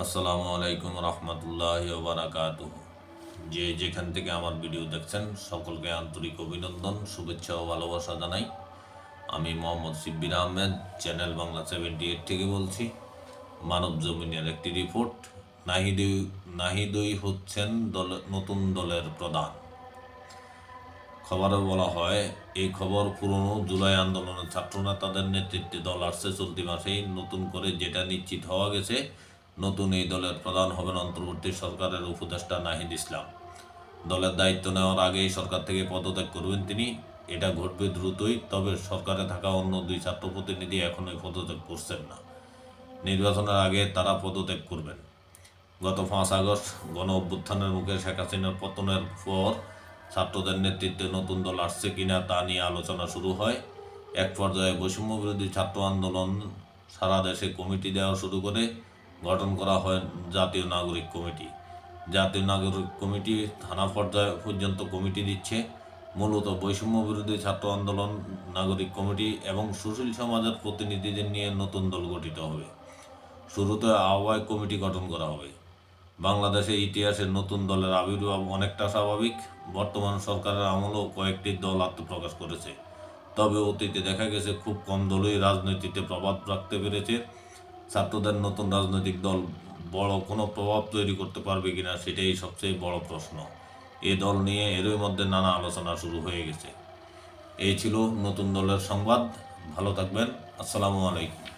আসসালামু আলাইকুম রহমতুল্লাহ বারাকাত যে যেখান থেকে আমার ভিডিও দেখছেন, সকলকে আন্তরিক অভিনন্দন, শুভেচ্ছা ও ভালোবাসা জানাই। আমি Mohammad Sibbir Ahmed, channel Bangla seventy eight থেকে বলছি। মানব জমিনের একটি রিপোর্ট নাহিদুই নাহিদুই হচ্ছেন দল, নতুন দলের প্রধান। খবরে বলা হয়, এই খবর পুরনো জুলাই আন্দোলনের ছাত্র নেতাদের নেতৃত্বে দল আসছে চলতি মাসেই। নতুন করে যেটা নিশ্চিত হওয়া গেছে নতুন এই দলের প্রধান হবেন অন্তর্বর্তী সরকারের উপদেষ্টা নাহিদ ইসলাম। দলের দায়িত্ব নেওয়ার আগেই সরকার থেকে পদত্যাগ করবেন তিনি। এটা ঘটবে দ্রুতই, তবে সরকারে থাকা অন্য দুই ছাত্র প্রতিনিধি এখনোই পদত্যাগ করছেন না। নির্বাচনের আগে তারা পদত্যাগ করবেন। গত পাঁচ আগস্ট গণ অভ্যুত্থানের মুখে শেখ হাসিনার পতনের পর ছাত্রদের নেতৃত্বে নতুন দল আসছে কিনা তা নিয়ে আলোচনা শুরু হয়। এক পর্যায়ে বৈষম্য বিরোধী ছাত্র আন্দোলন সারা দেশে কমিটি দেওয়া শুরু করে। গঠন করা হয় জাতীয় নাগরিক কমিটি। জাতীয় নাগরিক কমিটি থানা পর্যায়ে পর্যন্ত কমিটি দিচ্ছে। মূলত বৈষম্য বিরোধী ছাত্র আন্দোলন, নাগরিক কমিটি এবং সুশীল সমাজের প্রতিনিধিদের নিয়ে নতুন দল গঠিত হবে। শুরুতে আহ্বায়ক কমিটি গঠন করা হবে। বাংলাদেশের ইতিহাসে নতুন দলের আবির্ভাব অনেকটা স্বাভাবিক। বর্তমান সরকারের আমলেও কয়েকটি দল আত্মপ্রকাশ করেছে। তবে অতীতে দেখা গেছে, খুব কম দলই রাজনীতিতে প্রভাব রাখতে পেরেছে। ছাত্রদের নতুন রাজনৈতিক দল বড় কোনো প্রভাব তৈরি করতে পারবে কিনা সেটাই সবচেয়ে বড় প্রশ্ন। এ দল নিয়ে এরই মধ্যে নানা আলোচনা শুরু হয়ে গেছে। এই ছিল নতুন দলের সংবাদ। ভালো থাকবেন। আসসালামু আলাইকুম।